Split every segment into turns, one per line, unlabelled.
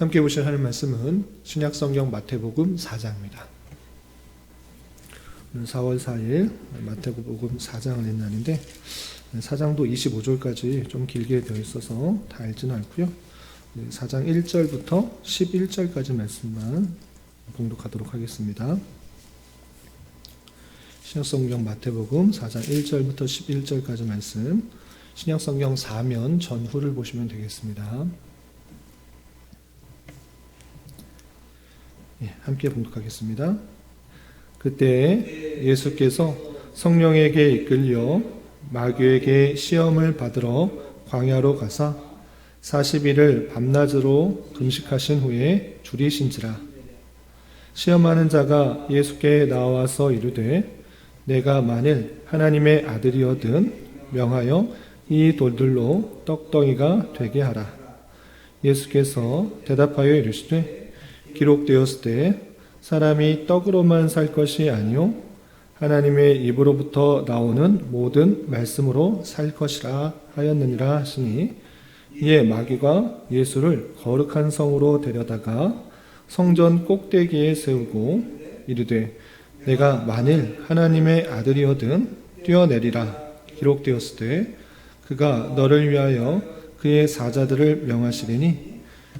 함께 보실 하는 말씀은 신약 성경 마태복음 4장입니다. 오늘 4월 4일 마태복음 4장을 낸 날인데 4장도 25절까지 좀 길게 되어 있어서 다 읽지는 않고요. 4장 1절부터 11절까지 말씀만 봉독하도록 하겠습니다. 신약성경 마태복음 4장 1절부터 11절까지 말씀 신약성경 4면 전후를 보시면 되겠습니다. 함께 봉독하겠습니다. 그때 예수께서 성령에게 이끌려 마귀에게 시험을 받으러 광야로 가사 40일을 밤낮으로 금식하신 후에 줄이신지라 시험하는 자가 예수께 나와서 이르되 내가 만일 하나님의 아들이어든 명하여 이 돌들로 떡덩이가 되게 하라 예수께서 대답하여 이르시되 기록되었을 때 사람이 떡으로만 살 것이 아니요 하나님의 입으로부터 나오는 모든 말씀으로 살 것이라 하였느니라 하시니 이에 마귀가 예수를 거룩한 성으로 데려다가 성전 꼭대기에 세우고 이르되 내가 만일 하나님의 아들이어든 뛰어내리라 기록되었을 때 그가 너를 위하여 그의 사자들을 명하시리니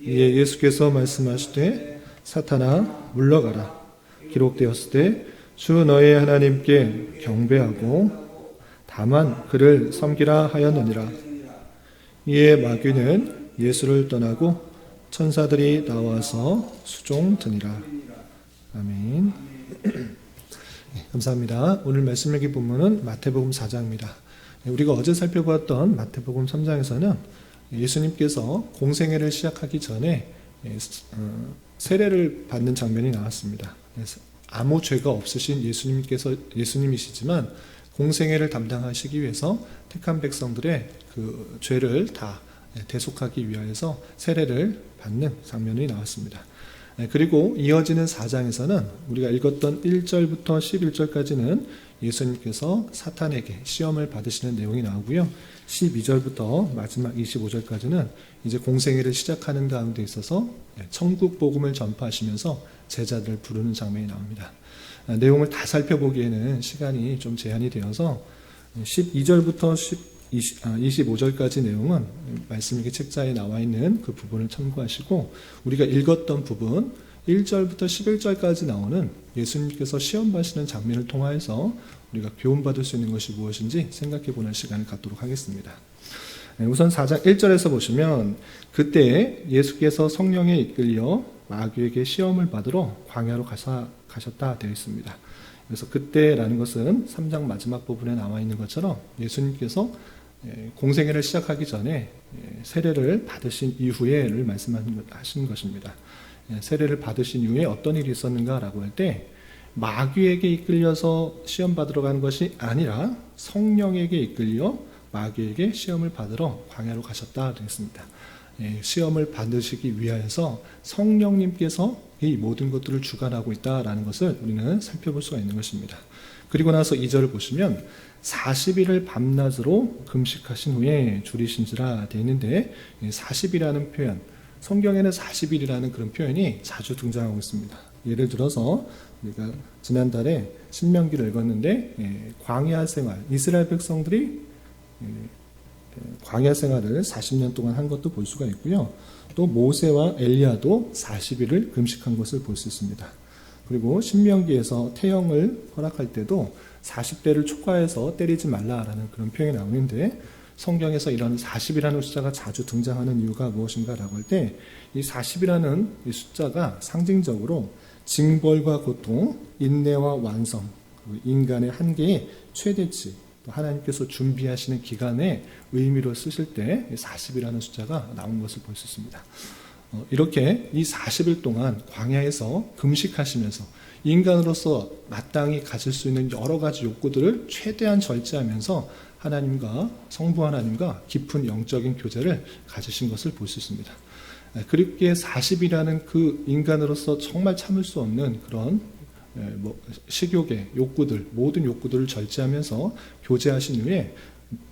이에 예수께서 말씀하시되 사탄아 물러가라. 기록되었을 때 주 너의 하나님께 경배하고 다만 그를 섬기라 하였느니라. 이에 마귀는 예수를 떠나고 천사들이 나와서 수종 드니라. 아멘. 감사합니다. 오늘 말씀 여기 본문은 마태복음 4장입니다. 우리가 어제 살펴보았던 마태복음 3장에서는 예수님께서 공생애를 시작하기 전에 어, 세례를 받는 장면이 나왔습니다. 아무 죄가 없으신 예수님께서 예수님이시지만 공생애를 담당하시기 위해서 택한 백성들의 그 죄를 다 대속하기 위하여서 세례를 받는 장면이 나왔습니다. 그리고 이어지는 4장에서는 우리가 읽었던 1절부터 11절까지는 예수님께서 사탄에게 시험을 받으시는 내용이 나오고요. 12절부터 마지막 25절까지는 이제 공생애를 시작하는 가운데 있어서 천국 복음을 전파하시면서 제자들을 부르는 장면이 나옵니다. 내용을 다 살펴보기에는 시간이 좀 제한이 되어서 12절부터 10, 25절까지 내용은 말씀 이 책자에 나와 있는 그 부분을 참고하시고 우리가 읽었던 부분 1절부터 11절까지 나오는 예수님께서 시험 받으시는 장면을 통하여서 우리가 교훈받을 수 있는 것이 무엇인지 생각해 보는 시간을 갖도록 하겠습니다. 네, 우선 4장 1절에서 보시면 그때 예수께서 성령에 이끌려 마귀에게 시험을 받으러 광야로 가사, 가셨다 되어 있습니다. 그래서 그때라는 것은 3장 마지막 부분에 나와 있는 것처럼 예수님께서 예, 공생애를 시작하기 전에 예, 세례를 받으신 이후에를 말씀하신 것입니다. 예, 세례를 받으신 이후에 어떤 일이 있었는가라고 할 때 마귀에게 이끌려서 시험 받으러 가는 것이 아니라 성령에게 이끌려 마귀에게 시험을 받으러 광야로 가셨다 그랬습니다. 시험을 받으시기 위하여서 성령님께서 이 모든 것들을 주관하고 있다라는 것을 우리는 살펴볼 수가 있는 것입니다. 그리고 나서 2절을 보시면 40일을 밤낮으로 금식하신 후에 줄이신지라 되어 있는데 40이라는 표현, 성경에는 40일이라는 그런 표현이 자주 등장하고 있습니다. 예를 들어서 우리가 지난달에 신명기를 읽었는데 예, 광야 생활, 이스라엘 백성들이 예, 광야 생활을 40년 동안 한 것도 볼 수가 있고요. 또 모세와 엘리야도 40일을 금식한 것을 볼 수 있습니다. 그리고 신명기에서 태영을 허락할 때도 40대를 촉과해서 때리지 말라라는 그런 표현이 나오는데 성경에서 이런 40이라는 숫자가 자주 등장하는 이유가 무엇인가라고 할 때 이 40이라는 이 숫자가 상징적으로 징벌과 고통, 인내와 완성, 인간의 한계의 최대치, 하나님께서 준비하시는 기간의 의미로 쓰실 때 40이라는 숫자가 나온 것을 볼 수 있습니다. 어, 이렇게 이 40일 동안 광야에서 금식하시면서 인간으로서 마땅히 가질 수 있는 여러 가지 욕구들을 최대한 절제하면서 하나님과 성부 하나님과 깊은 영적인 교제를 가지신 것을 볼 수 있습니다. 예, 그렇게 40이라는 그 인간으로서 정말 참을 수 없는 그런 예, 뭐 식욕의 욕구들 모든 욕구들을 절제하면서 교제하신 후에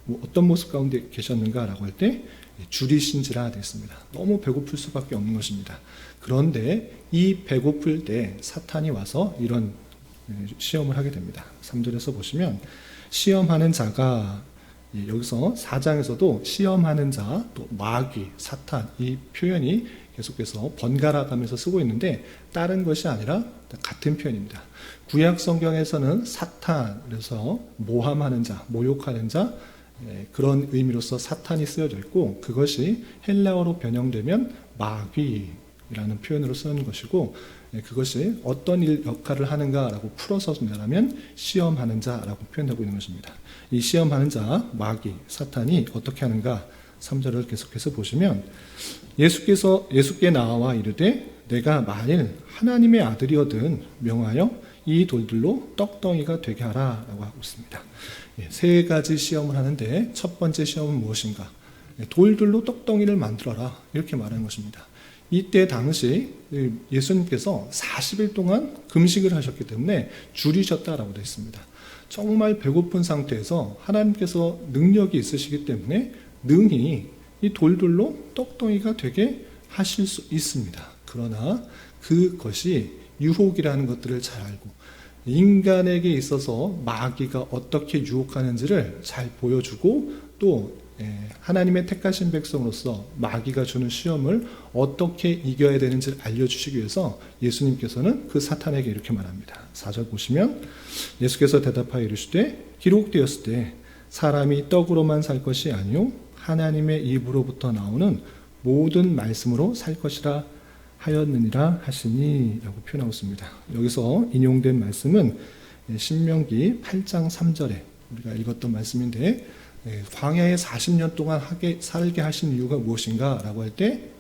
뭐 어떤 모습 가운데 계셨는가라고 할 때 줄이신지라 됐습니다. 너무 배고플 수밖에 없는 것입니다. 그런데 이 배고플 때 사탄이 와서 이런 예, 시험을 하게 됩니다. 3절에서 보시면 시험하는 자가 예, 여기서 4장에서도 시험하는 자, 또 마귀, 사탄 이 표현이 계속해서 번갈아 가면서 쓰고 있는데 다른 것이 아니라 같은 표현입니다. 구약 성경에서는 사탄, 그래서 모함하는 자, 모욕하는 자, 예, 그런 의미로서 사탄이 쓰여져 있고 그것이 헬라어로 변형되면 마귀라는 표현으로 쓰는 것이고 예, 그것이 어떤 일 역할을 하는가라고 풀어서 말하면 시험하는 자라고 표현하고 있는 것입니다. 이 시험하는 자 마귀 사탄이 어떻게 하는가 3절을 계속해서 보시면 예수께서 예수께 나와 이르되 내가 만일 하나님의 아들이거든 명하여 이 돌들로 떡덩이가 되게 하라라고 하고 있습니다. 예, 세 가지 시험을 하는데 첫 번째 시험은 무엇인가? 예, 돌들로 떡덩이를 만들어라 이렇게 말하는 것입니다. 이때 당시 예수님께서 40일 동안 금식을 하셨기 때문에 줄이셨다라고 되어 있습니다. 정말 배고픈 상태에서 하나님께서 능력이 있으시기 때문에 능히 이 돌들로 떡덩이가 되게 하실 수 있습니다. 그러나 그것이 유혹이라는 것들을 잘 알고 인간에게 있어서 마귀가 어떻게 유혹하는지를 잘 보여주고 또 예, 하나님의 택하신 백성으로서 마귀가 주는 시험을 어떻게 이겨야 되는지를 알려주시기 위해서 예수님께서는 그 사탄에게 이렇게 말합니다. 4절 보시면 예수께서 대답하여 이르시되 기록되었을 때 사람이 떡으로만 살 것이 아니요 하나님의 입으로부터 나오는 모든 말씀으로 살 것이라 하였느니라 하시니 라고 표현하고 있습니다. 여기서 인용된 말씀은 신명기 8장 3절에 우리가 읽었던 말씀인데 광야에 40년 동안 하게, 살게 하신 이유가 무엇인가 라고 할 때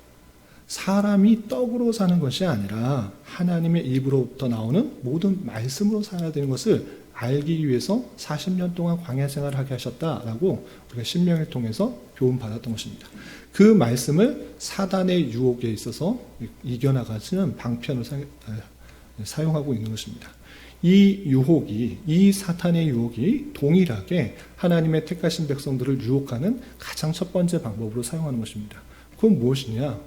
사람이 떡으로 사는 것이 아니라 하나님의 입으로부터 나오는 모든 말씀으로 살아야 되는 것을 알기 위해서 40년 동안 광야 생활을 하게 하셨다라고 우리가 신명을 통해서 교훈 받았던 것입니다. 그 말씀을 사단의 유혹에 있어서 이겨나가시는 방편을 아, 사용하고 있는 것입니다. 이 유혹이, 이 사탄의 유혹이 동일하게 하나님의 택하신 백성들을 유혹하는 가장 첫 번째 방법으로 사용하는 것입니다. 그건 무엇이냐?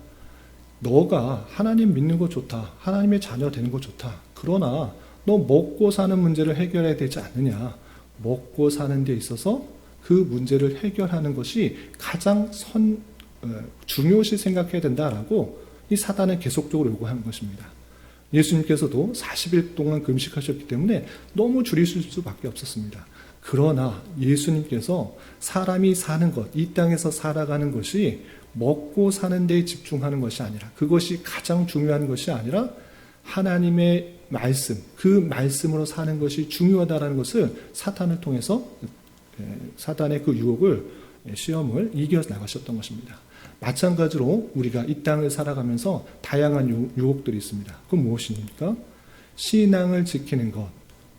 너가 하나님 믿는 거 좋다. 하나님의 자녀 되는 거 좋다. 그러나 너 먹고 사는 문제를 해결해야 되지 않느냐. 먹고 사는 데 있어서 그 문제를 해결하는 것이 가장 선, 어, 중요시 생각해야 된다라고 이 사단은 계속적으로 요구하는 것입니다. 예수님께서도 40일 동안 금식하셨기 때문에 너무 줄이실 수밖에 없었습니다. 그러나 예수님께서 사람이 사는 것, 이 땅에서 살아가는 것이 먹고 사는 데 집중하는 것이 아니라 그것이 가장 중요한 것이 아니라 하나님의 말씀, 그 말씀으로 사는 것이 중요하다는 것을 사탄을 통해서 예, 사탄의 그 유혹을 예, 시험을 이겨 나가셨던 것입니다. 마찬가지로 우리가 이 땅을 살아가면서 다양한 유혹들이 있습니다. 그건 무엇입니까? 신앙을 지키는 것,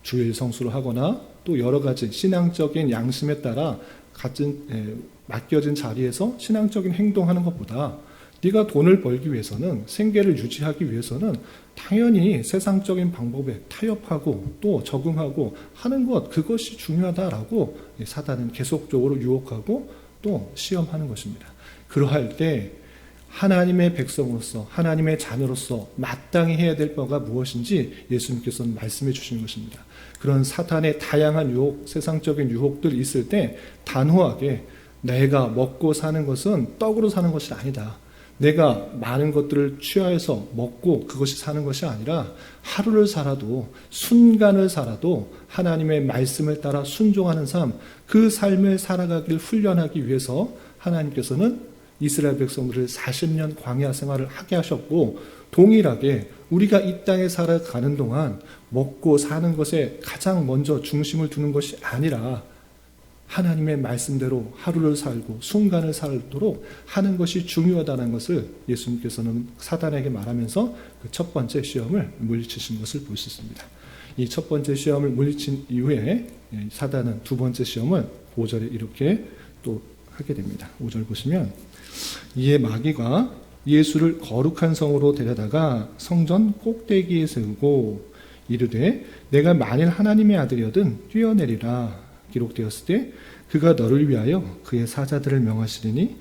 주일 성수를 하거나 또 여러 가지 신앙적인 양심에 따라 같은 에, 맡겨진 자리에서 신앙적인 행동하는 것보다 네가 돈을 벌기 위해서는 생계를 유지하기 위해서는 당연히 세상적인 방법에 타협하고 또 적응하고 하는 것 그것이 중요하다라고 사단은 계속적으로 유혹하고 또 시험하는 것입니다. 그러할 때 하나님의 백성으로서 하나님의 자녀로서 마땅히 해야 될 바가 무엇인지 예수님께서는 말씀해 주시는 것입니다. 그런 사탄의 다양한 유혹, 세상적인 유혹들이 있을 때 단호하게 내가 먹고 사는 것은 떡으로 사는 것이 아니다. 내가 많은 것들을 취하여서 먹고 그것이 사는 것이 아니라 하루를 살아도 순간을 살아도 하나님의 말씀을 따라 순종하는 삶, 그 삶을 살아가길 훈련하기 위해서 하나님께서는 이스라엘 백성들을 40년 광야 생활을 하게 하셨고 동일하게 우리가 이 땅에 살아가는 동안 먹고 사는 것에 가장 먼저 중심을 두는 것이 아니라 하나님의 말씀대로 하루를 살고 순간을 살도록 하는 것이 중요하다는 것을 예수님께서는 사단에게 말하면서 그 첫 번째 시험을 물리치신 것을 볼 수 있습니다. 이 첫 번째 시험을 물리친 이후에 예, 사단은 두 번째 시험을 5절에 이렇게 또 하게 됩니다. 5절 보시면 이에 마귀가 예수를 거룩한 성으로 데려다가 성전 꼭대기에 세우고 이르되 내가 만일 하나님의 아들이거든 뛰어내리라 기록되었을 때 그가 너를 위하여 그의 사자들을 명하시리니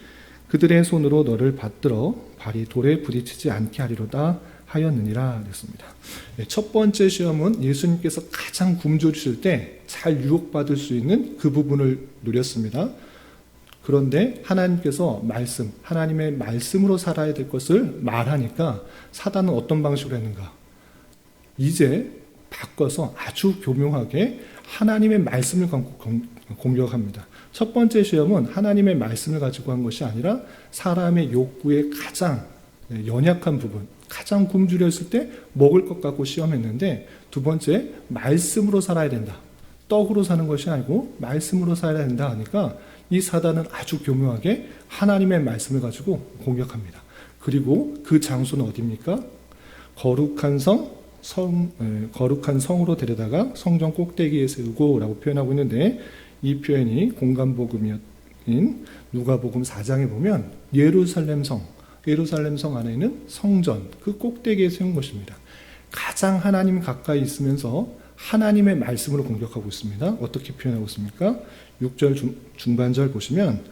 그들의 손으로 너를 받들어 발이 돌에 부딪히지 않게 하리로다 하였느니라 그랬습니다. 네, 첫 번째 시험은 예수님께서 가장 굶주리실 때 잘 유혹받을 수 있는 그 부분을 누렸습니다. 그런데 하나님께서 말씀, 하나님의 말씀으로 살아야 될 것을 말하니까 사단은 어떤 방식으로 했는가? 이제 바꿔서 아주 교묘하게 하나님의 말씀을 공격합니다. 첫 번째 시험은 하나님의 말씀을 가지고 한 것이 아니라 사람의 욕구의 가장 연약한 부분, 가장 굶주렸을 때 먹을 것 갖고 시험했는데 두 번째 말씀으로 살아야 된다. 떡으로 사는 것이 아니고 말씀으로 살아야 된다 하니까 이 사단은 아주 교묘하게 하나님의 말씀을 가지고 공격합니다. 그리고 그 장소는 어디입니까? 거룩한 성, 성 거룩한 성으로 데려다가 성전 꼭대기에 세우고라고 표현하고 있는데 이 표현이 공간복음인 누가복음 4장에 보면 예루살렘 성, 예루살렘 성 안에 있는 성전 그 꼭대기에 세운 것입니다. 가장 하나님 가까이 있으면서 하나님의 말씀으로 공격하고 있습니다. 어떻게 표현하고 있습니까? 6절 중, 중반절 보시면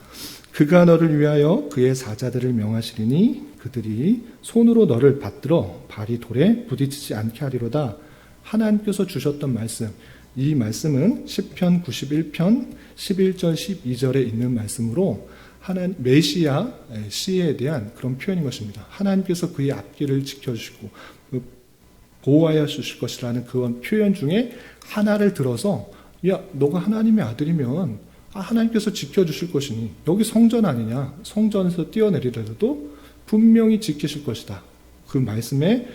그가 너를 위하여 그의 사자들을 명하시리니 그들이 손으로 너를 받들어 발이 돌에 부딪히지 않게 하리로다. 하나님께서 주셨던 말씀. 이 말씀은 10편 91편 11절 12절에 있는 말씀으로 하나님 메시아 시에 대한 그런 표현인 것입니다. 하나님께서 그의 앞길을 지켜주시고 그 보호하여 주실 것이라는 그런 표현 중에 하나를 들어서 야 너가 하나님의 아들이면 아, 하나님께서 지켜주실 것이니 여기 성전 아니냐 성전에서 뛰어내리더라도 분명히 지키실 것이다. 그 말씀에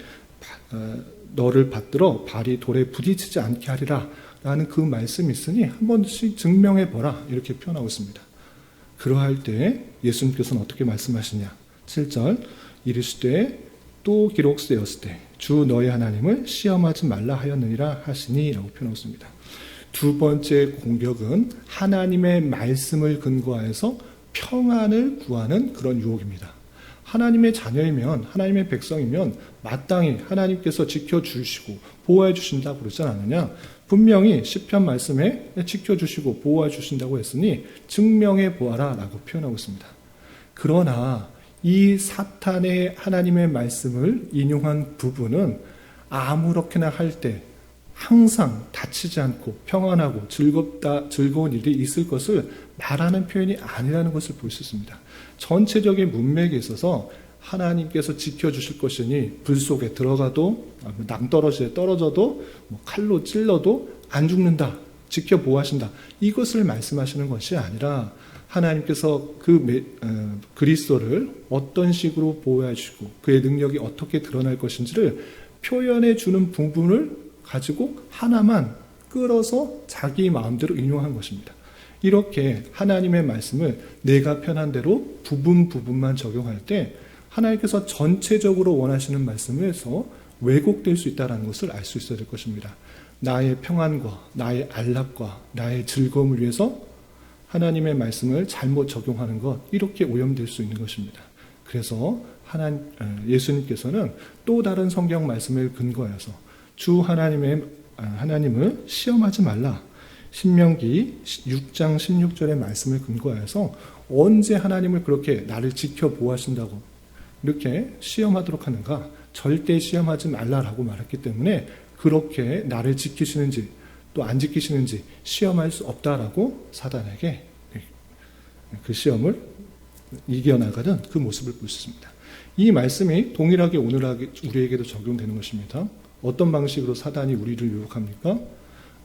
어, 너를 받들어 발이 돌에 부딪히지 않게 하리라 라는 그 말씀이 있으니 한 번씩 증명해 보라 이렇게 표현하고 있습니다. 그러할 때 예수님께서는 어떻게 말씀하시냐 7절 이르시되 또 기록되었을 때 주 너의 하나님을 시험하지 말라 하였느니라 하시니 라고 표현하고 있습니다. 두 번째 공격은 하나님의 말씀을 근거해서 평안을 구하는 그런 유혹입니다. 하나님의 자녀이면 하나님의 백성이면 마땅히 하나님께서 지켜 주시고 보호해 주신다고 그러지 않느냐? 분명히 시편 말씀에 지켜 주시고 보호해 주신다고 했으니 증명해 보아라라고 표현하고 있습니다. 그러나 이 사탄의 하나님의 말씀을 인용한 부분은 아무렇게나 할 때 항상 다치지 않고 평안하고 즐겁다 즐거운 일이 있을 것을 말하는 표현이 아니라는 것을 볼 수 있습니다. 전체적인 문맥에 있어서 하나님께서 지켜주실 것이니 불 속에 들어가도 낭떠러지에 떨어져도 뭐 칼로 찔러도 안 죽는다. 지켜보하신다. 이것을 말씀하시는 것이 아니라 하나님께서 그 어, 그리스도를 어떤 식으로 보호해 주고 그의 능력이 어떻게 드러날 것인지를 표현해 주는 부분을 가지고 하나만 끌어서 자기 마음대로 인용한 것입니다. 이렇게 하나님의 말씀을 내가 편한 대로 부분 부분만 적용할 때 하나님께서 전체적으로 원하시는 말씀에서 왜곡될 수 있다는 것을 알 수 있어야 될 것입니다. 나의 평안과 나의 안락과 나의 즐거움을 위해서 하나님의 말씀을 잘못 적용하는 것 이렇게 오염될 수 있는 것입니다. 그래서 하나 예수님께서는 또 다른 성경 말씀을 근거해서 주 하나님의 하나님을 시험하지 말라. 신명기 6장 16절의 말씀을 근거해서 언제 하나님을 그렇게 나를 지켜 보호하신다고 이렇게 시험하도록 하는가? 절대 시험하지 말라라고 말했기 때문에 그렇게 나를 지키시는지 또 안 지키시는지 시험할 수 없다라고 사단에게 그 시험을 이겨나가는 그 모습을 볼 수 있습니다. 이 말씀이 동일하게 오늘 우리에게도 적용되는 것입니다. 어떤 방식으로 사단이 우리를 유혹합니까?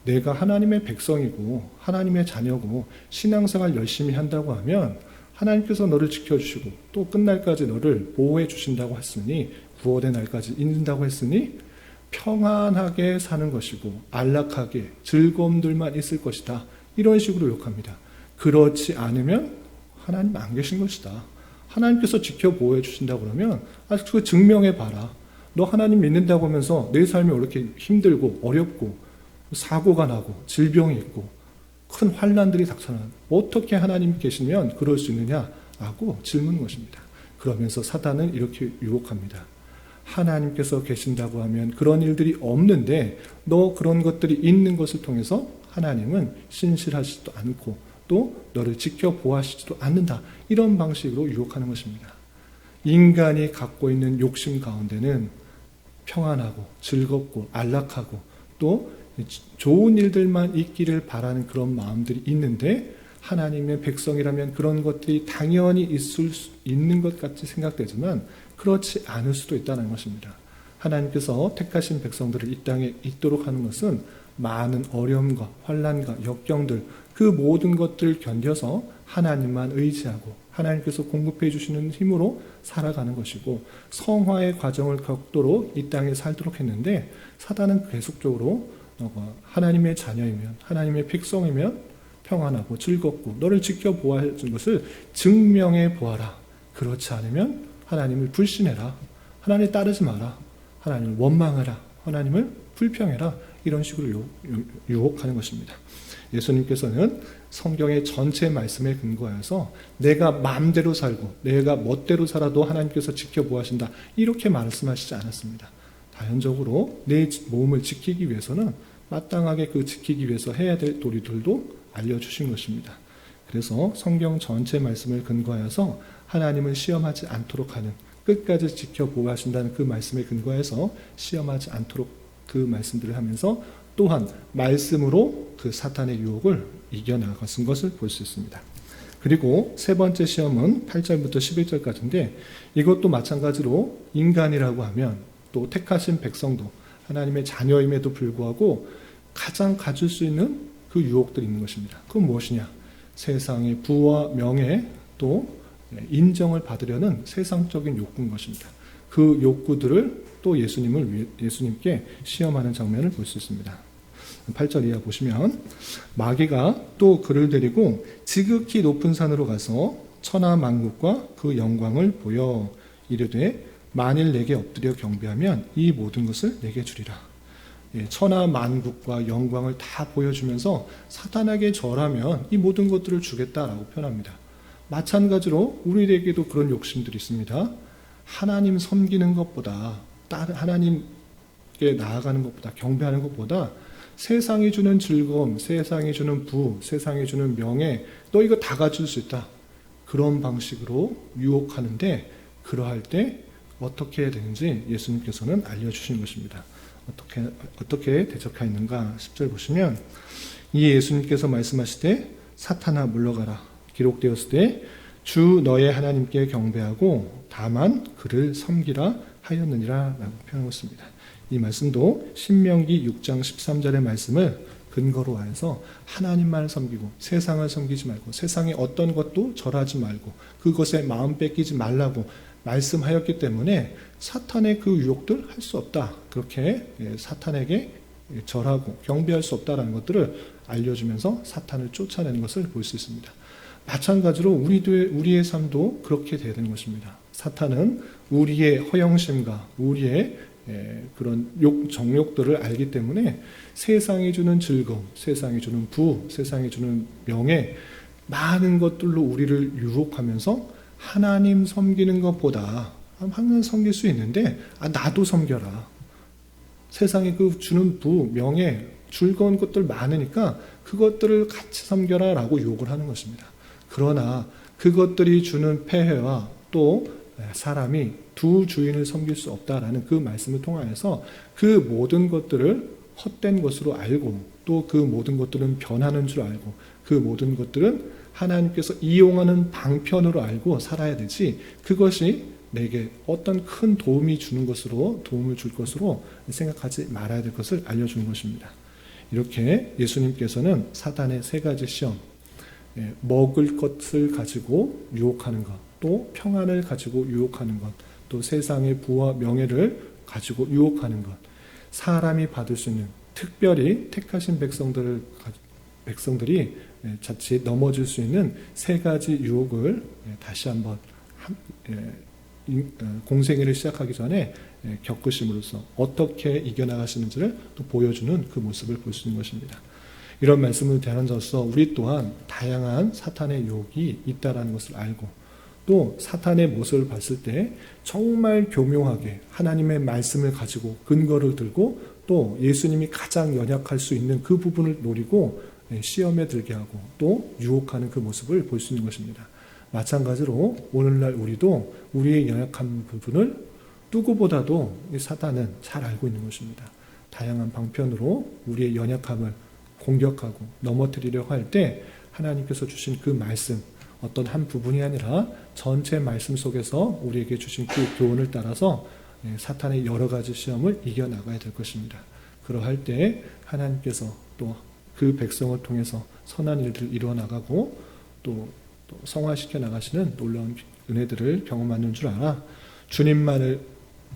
내가 하나님의 백성이고 하나님의 자녀고 신앙생활 열심히 한다고 하면 하나님께서 너를 지켜주시고 또 끝날까지 너를 보호해 주신다고 했으니 구원의 날까지 있는다고 했으니 평안하게 사는 것이고 안락하게 즐거움들만 있을 것이다. 이런 식으로 욕합니다. 그렇지 않으면 하나님 안 계신 것이다. 하나님께서 지켜보호 주신다고 그러면 아, 그거 증명해 봐라. 너 하나님 믿는다고 하면서 내 삶이 이렇게 힘들고 어렵고 사고가 나고 질병이 있고 큰 환란들이 닥쳐나 어떻게 하나님 계시면 그럴 수 있느냐라고 질문한 것입니다. 그러면서 사단은 이렇게 유혹합니다. 하나님께서 계신다고 하면 그런 일들이 없는데 너 그런 것들이 있는 것을 통해서 하나님은 신실하지도 않고 또 너를 지켜보아하시지도 않는다. 이런 방식으로 유혹하는 것입니다. 인간이 갖고 있는 욕심 가운데는 평안하고 즐겁고 안락하고 또 좋은 일들만 있기를 바라는 그런 마음들이 있는데 하나님의 백성이라면 그런 것들이 당연히 있을 수 있는 것 같이 생각되지만 그렇지 않을 수도 있다는 것입니다. 하나님께서 택하신 백성들을 이 땅에 있도록 하는 것은 많은 어려움과 환란과 역경들 그 모든 것들을 견뎌서 하나님만 의지하고 하나님께서 공급해 주시는 힘으로 살아가는 것이고 성화의 과정을 겪도록 이 땅에 살도록 했는데 사단은 계속적으로 너가 하나님의 자녀이면 하나님의 백성이면 평안하고 즐겁고 너를 지켜보아 준 것을 증명해 보아라. 그렇지 않으면 하나님을 불신해라. 하나님 따르지 마라. 하나님을 원망하라. 하나님을 불평해라. 이런 식으로 유혹하는 것입니다. 예수님께서는 성경의 전체 말씀에 근거해서 내가 마음대로 살고 내가 멋대로 살아도 하나님께서 지켜보아신다. 이렇게 말씀하시지 않았습니다. 자연적으로 내 몸을 지키기 위해서는 마땅하게 그 지키기 위해서 해야 될 도리들도 알려주신 것입니다. 그래서 성경 전체 말씀을 근거하여서 하나님을 시험하지 않도록 하는 끝까지 지켜보아신다는 그 말씀에 근거해서 시험하지 않도록 그 말씀들을 하면서 또한 말씀으로 그 사탄의 유혹을 이겨나갔은 것을 볼 수 있습니다. 그리고 세 번째 시험은 8절부터 11절까지인데 이것도 마찬가지로 인간이라고 하면 또 택하신 백성도 하나님의 자녀임에도 불구하고 가장 가질 수 있는 그 유혹들이 있는 것입니다. 그건 무엇이냐? 세상의 부와 명예 또 인정을 받으려는 세상적인 욕구인 것입니다. 그 욕구들을 또 예수님을 예수님께 시험하는 장면을 볼 수 있습니다. 8절 이하 보시면 마귀가 또 그를 데리고 지극히 높은 산으로 가서 천하 만국과 그 영광을 보여 이르되 만일 내게 엎드려 경배하면 이 모든 것을 내게 주리라. 예, 천하 만국과 영광을 다 보여주면서 사탄에게 절하면 이 모든 것들을 주겠다라고 표현합니다. 마찬가지로 우리에게도 그런 욕심들이 있습니다. 하나님 섬기는 것보다 하나님께 나아가는 것보다 경배하는 것보다 세상이 주는 즐거움, 세상이 주는 부, 세상이 주는 명예, 너 이거 다 가질 수 있다. 그런 방식으로 유혹하는데 그러할 때 어떻게 해야 되는지 예수님께서는 알려주신 것입니다. 어떻게 어떻게 대적하였는가 10절 보시면 이 예수님께서 말씀하시되 사탄아 물러가라 기록되었을 때 주 너의 하나님께 경배하고 다만 그를 섬기라 하였느니라라고 표현하고 있습니다. 이 말씀도 신명기 6장 13절의 말씀을 근거로 하여서 하나님만 섬기고 세상을 섬기지 말고 세상의 어떤 것도 절하지 말고 그것에 마음 뺏기지 말라고 말씀하였기 때문에 사탄의 그 유혹들 할 수 없다. 그렇게 예, 사탄에게 절하고 경배할 수 없다라는 것들을 알려주면서 사탄을 쫓아내는 것을 볼 수 있습니다. 마찬가지로 우리도 우리의 삶도 그렇게 되는 것입니다. 사탄은 우리의 허영심과 우리의 예, 그런 욕, 정욕들을 알기 때문에 세상이 주는 즐거움, 세상이 주는 부, 세상이 주는 명예, 많은 것들로 우리를 유혹하면서 하나님 섬기는 것보다 하나님 섬길 수 있는데 아, 나도 섬겨라. 세상에 그 주는 부, 명예, 즐거운 것들 많으니까 그것들을 같이 섬겨라라고 욕을 하는 것입니다. 그러나 그것들이 주는 폐해와 또 사람이 두 주인을 섬길 수 없다라는 그 말씀을 통하여서 그 모든 것들을 헛된 것으로 알고 또 그 모든 것들은 변하는 줄 알고 그 모든 것들은 하나님께서 이용하는 방편으로 알고 살아야 되지 그것이 내게 어떤 큰 도움이 주는 것으로 도움을 줄 것으로 생각하지 말아야 될 것을 알려주는 것입니다. 이렇게 예수님께서는 사단의 세 가지 시험, 예, 먹을 것을 가지고 유혹하는 것, 또 평안을 가지고 유혹하는 것, 또 세상의 부와 명예를 가지고 유혹하는 것, 사람이 받을 수 있는 특별히 택하신 백성들을 백성들이 예, 자칫 넘어질 수 있는 세 가지 유혹을 예, 다시 한번 한- 예, 인- 어, 공생애를 시작하기 전에 예, 겪으심으로써 어떻게 이겨나가시는지를 또 보여주는 그 모습을 볼 수 있는 것입니다. 이런 말씀을 자로서 우리 또한 다양한 사탄의 유혹이 있다라는 것을 알고 또 사탄의 모습을 봤을 때 정말 교묘하게 하나님의 말씀을 가지고 근거를 들고 또 예수님이 가장 연약할 수 있는 그 부분을 노리고 예, 시험에 들게 하고 또 유혹하는 그 모습을 볼 수 있는 것입니다. 마찬가지로 오늘날 우리도 우리의 연약한 부분을 누구보다도 이 사탄은 잘 알고 있는 것입니다. 다양한 방편으로 우리의 연약함을 공격하고 넘어뜨리려고 할 때 하나님께서 주신 그 말씀 어떤 한 부분이 아니라 전체 말씀 속에서 우리에게 주신 그 교훈을 따라서 예, 사탄의 여러 가지 시험을 이겨나가야 될 것입니다. 그러할 때 하나님께서 또 그 백성을 통해서 선한 일들을 이루어 나가고 또, 또 성화시켜 나가시는 놀라운 은혜들을 경험하는 줄 알아 주님만을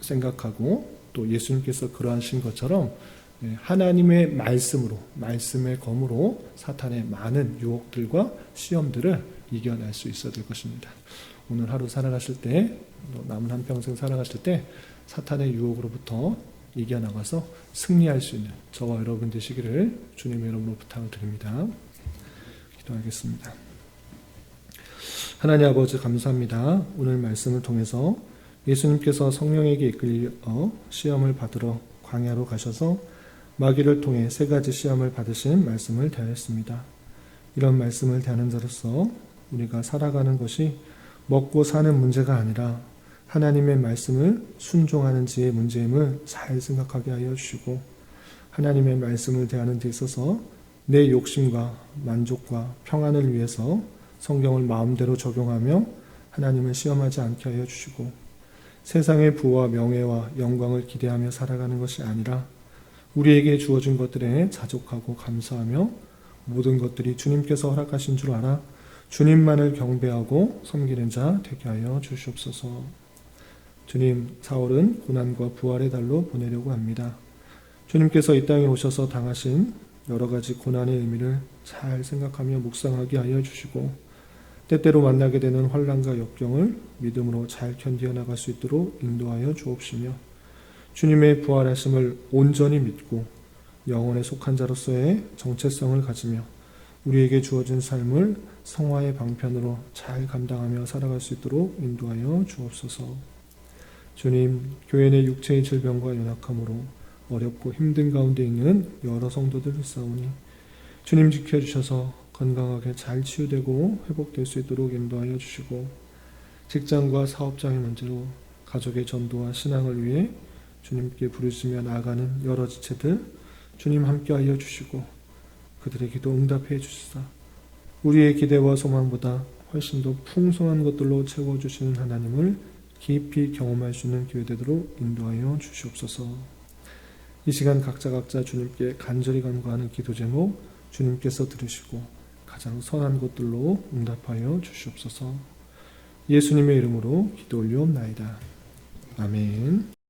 생각하고 또 예수님께서 그러하신 것처럼 예, 하나님의 말씀으로 말씀의 검으로 사탄의 많은 유혹들과 시험들을 이겨낼 수 있어야 될 것입니다. 오늘 하루 살아가실 때, 또 남은 한 평생 살아가실 때 사탄의 유혹으로부터 이겨나가서 승리할 수 있는 저와 여러분 되시기를 주님의 이름으로 부탁을 드립니다. 기도하겠습니다. 하나님 아버지 감사합니다. 오늘 말씀을 통해서 예수님께서 성령에게 이끌려 시험을 받으러 광야로 가셔서 마귀를 통해 세 가지 시험을 받으신 말씀을 대하였습니다. 이런 말씀을 대하는 자로서 우리가 살아가는 것이 먹고 사는 문제가 아니라 하나님의 말씀을 순종하는 지의 문제임을 잘 생각하게 하여 주시고 하나님의 말씀을 대하는 데 있어서 내 욕심과 만족과 평안을 위해서 성경을 마음대로 적용하며 하나님을 시험하지 않게 하여 주시고 세상의 부와 명예와 영광을 기대하며 살아가는 것이 아니라 우리에게 주어진 것들에 자족하고 감사하며 모든 것들이 주님께서 허락하신 줄 알아 주님만을 경배하고 섬기는 자 되게 하여 주시옵소서. 주님, 사월은 고난과 부활의 달로 보내려고 합니다. 주님께서 이 땅에 오셔서 당하신 여러 가지 고난의 의미를 잘 생각하며 묵상하게 하여 주시고 때때로 만나게 되는 환란과 역경을 믿음으로 잘 견디어 나갈 수 있도록 인도하여 주옵시며 주님의 부활하심을 온전히 믿고 영혼에 속한 자로서의 정체성을 가지며 우리에게 주어진 삶을 성화의 방편으로 잘 감당하며 살아갈 수 있도록 인도하여 주옵소서. 주님, 교회 내 육체의 질병과 연약함으로 어렵고 힘든 가운데 있는 여러 성도들 있사오니 주님 지켜주셔서 건강하게 잘 치유되고 회복될 수 있도록 인도하여 주시고 직장과 사업장의 문제로 가족의 전도와 신앙을 위해 주님께 부르시며 나아가는 여러 지체들 주님 함께하여 주시고 그들의 기도 응답해 주시사 우리의 기대와 소망보다 훨씬 더 풍성한 것들로 채워주시는 하나님을 깊이 경험할 수 있는 기회 되도록 인도하여 주시옵소서. 이 시간 각자 각자 주님께 간절히 간구하는 기도 제목 주님께서 들으시고 가장 선한 것들로 응답하여 주시옵소서. 예수님의 이름으로 기도 올리옵나이다. 아멘.